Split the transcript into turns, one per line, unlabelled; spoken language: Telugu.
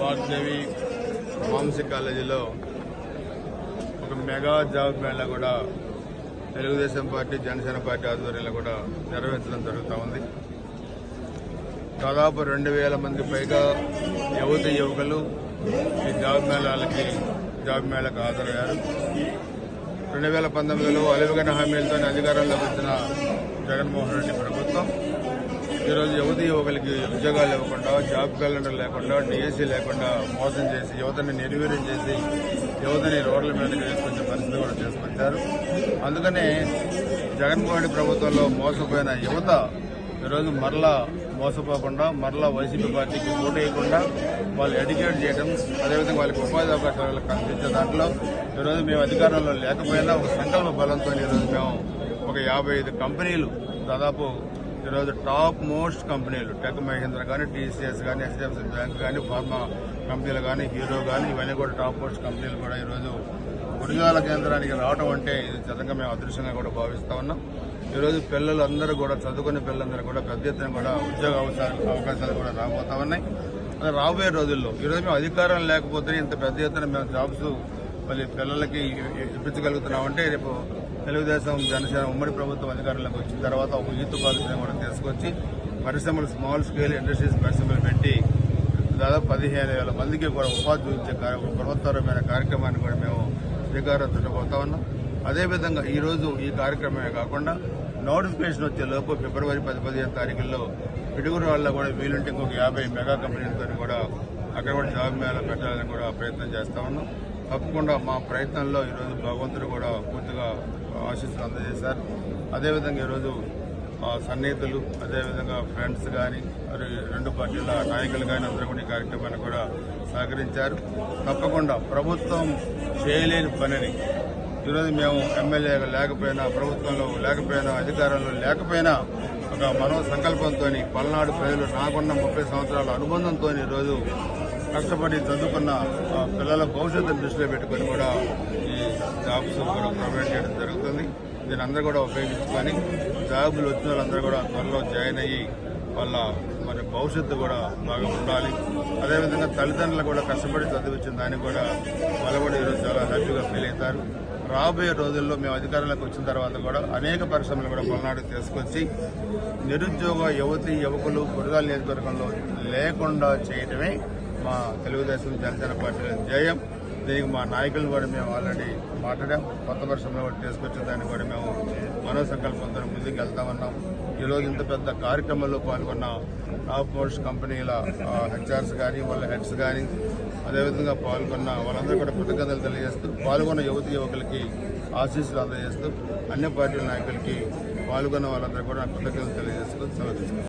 వాగ్దేవి ఫార్మసీ కాలేజీలో ఒక మెగా జాబ్ మేళా కూడా తెలుగుదేశం పార్టీ జనసేన పార్టీ ఆధ్వర్యంలో కూడా నిర్వహించడం జరుగుతూ ఉంది. దాదాపు రెండు వేల మంది పైగా యువతి యువకులు ఈ జాబ్ మేళాలకి జాబ్ మేళకు హాజరయ్యారు. రెండు వేల పంతొమ్మిదిలో అలివిగన హామీలతో అధికారంలోకి వచ్చిన జగన్మోహన్ రెడ్డి ప్రభుత్వం ఈరోజు యువతి యువకులకి ఉద్యోగాలు ఇవ్వకుండా జాబ్ క్యాలెండర్ లేకుండా డిఎస్సీ లేకుండా మోసం చేసి యువతని నిర్వీర్యం చేసి యువతని రోడ్ల మీదకి వేసుకొచ్చే పరిస్థితి కూడా చేసుకొచ్చారు. అందుకనే జగన్మోహన్ రెడ్డి ప్రభుత్వంలో మోసపోయిన యువత ఈరోజు మరలా మోసపోకుండా మరలా వైసీపీ పార్టీకి ఓటేయకుండా వాళ్ళు ఎడ్యుకేట్ చేయడం అదేవిధంగా వాళ్ళకి ఉపాధి అవకాశాలు కల్పించే దాంట్లో ఈరోజు మేము అధికారంలో లేకపోయినా ఒక సంకల్ప బలంతో ఈరోజు మేము ఒక యాభై ఐదు కంపెనీలు దాదాపు ఈరోజు టాప్ మోస్ట్ కంపెనీలు టెక్ మహేంద్ర కానీ టీసీఎస్ కానీ హెచ్డిఎఫ్సి బ్యాంక్ కానీ ఫార్మా కంపెనీలు కానీ హీరో కానీ ఇవన్నీ కూడా టాప్ మోస్ట్ కంపెనీలు కూడా ఈరోజు గురిజాల కేంద్రానికి రావడం అంటే ఇది నిజంగా మేము అదృష్టంగా కూడా భావిస్తూ ఉన్నాం. ఈరోజు పిల్లలందరూ కూడా చదువుకునే పిల్లలందరూ కూడా పెద్ద ఎత్తున కూడా ఉద్యోగ అవకాశాలు అవకాశాలు కూడా రాబోతా ఉన్నాయి. రాబోయే రోజుల్లో ఈరోజు మేము అధికారం లేకపోతే ఇంత పెద్ద ఎత్తున మేము జాబ్స్ మళ్ళీ పిల్లలకి ఇప్పించగలుగుతున్నామంటే రేపు తెలుగుదేశం జనసేన ఉమ్మడి ప్రభుత్వం అధికారంలోకి వచ్చిన తర్వాత ఒక యూత్ పాలసీని కూడా తీసుకొచ్చి పరిశ్రమలు స్మాల్ స్కేల్ ఇండస్ట్రీస్ పరిశ్రమలు పెట్టి దాదాపు పదిహేను వేల మందికి కూడా ఉపాధి ఇచ్చే కార్య- కార్యక్రమాన్ని కూడా మేము శ్రీకారం చుట్టబోతా ఉన్నాం. అదేవిధంగా ఈరోజు ఈ కార్యక్రమమే కాకుండా నోటిఫికేషన్ వచ్చే లోపు ఫిబ్రవరి పది పదిహేను తారీఖుల్లో పిడుగురు వాళ్ళ కూడా వీలుంటే ఇంకొక యాభై మెగా కంపెనీలతో కూడా అక్కడ కూడా జాబ్ మేళ పెట్టాలని కూడా ప్రయత్నం చేస్తా ఉన్నాం. తప్పకుండా మా ప్రయత్నంలో ఈరోజు భగవంతుడు కూడా పూర్తిగా ఆశీస్సులు అందజేశారు. అదేవిధంగా ఈరోజు ఆ సన్నిహితులు అదేవిధంగా ఫ్రెండ్స్ కానీ మరి రెండు పార్టీల నాయకులు కానీ అందరూ కూడా ఈ కార్యక్రమాన్ని కూడా సహకరించారు. తప్పకుండా ప్రభుత్వం చేయలేని పనిని ఈరోజు మేము ఎమ్మెల్యేగా లేకపోయినా ప్రభుత్వంలో లేకపోయినా అధికారంలో లేకపోయినా ఒక మనో సంకల్పంతో పల్నాడు ప్రజలు నాకున్న ముప్పై సంవత్సరాల అనుబంధంతో ఈరోజు కష్టపడి చదువుకున్న ఆ, పిల్లల భవిష్యత్తును దృష్టిలో పెట్టుకొని కూడా ఈ జాబ్స్ కూడా ప్రొవైడ్ చేయడం జరుగుతుంది. దీని అందరూ కూడా ఉపయోగించుకొని జాబులు వచ్చిన వాళ్ళందరూ కూడా త్వరలో జాయిన్ అయ్యి వాళ్ళ మరి భవిష్యత్తు కూడా బాగా ఉండాలి. అదేవిధంగా తల్లిదండ్రులు కూడా కష్టపడి చదివించిన దానికి కూడా వాళ్ళు కూడా ఈరోజు చాలా హ్యాపీగా ఫీల్ అవుతారు. రాబోయే రోజుల్లో మేము అధికారంలోకి వచ్చిన తర్వాత కూడా అనేక పరిశ్రమలు కూడా పల్నాడుకు తీసుకొచ్చి నిరుద్యోగ యువతి యువకులు గురజాల నియోజకవర్గంలో లేకుండా చేయడమే మా తెలుగుదేశం జనసేన పార్టీ జయం. దీనికి మా నాయకులను కూడా మేము ఆల్రెడీ మాట్లాడాం. కొత్త వర్షంలో తీసుకొచ్చిన దాన్ని కూడా మేము మనో సంకల్పంతో ముందుకు వెళ్తామన్నాం ఈరోజు ఇంత పెద్ద కార్యక్రమంలో పాల్గొన్న టాప్ మోస్ట్ కంపెనీల హెచ్ఆర్స్ కానీ వాళ్ళ హెడ్స్ కానీ అదేవిధంగా పాల్గొన్న వాళ్ళందరూ కూడా కృతజ్ఞతలు తెలియజేస్తూ పాల్గొన్న యువతి యువకులకి ఆశీస్సులు అందజేస్తూ అన్ని పార్టీల నాయకులకి పాల్గొన్న వాళ్ళందరూ కూడా కృతజ్ఞతలు తెలియజేస్తూ సెలవు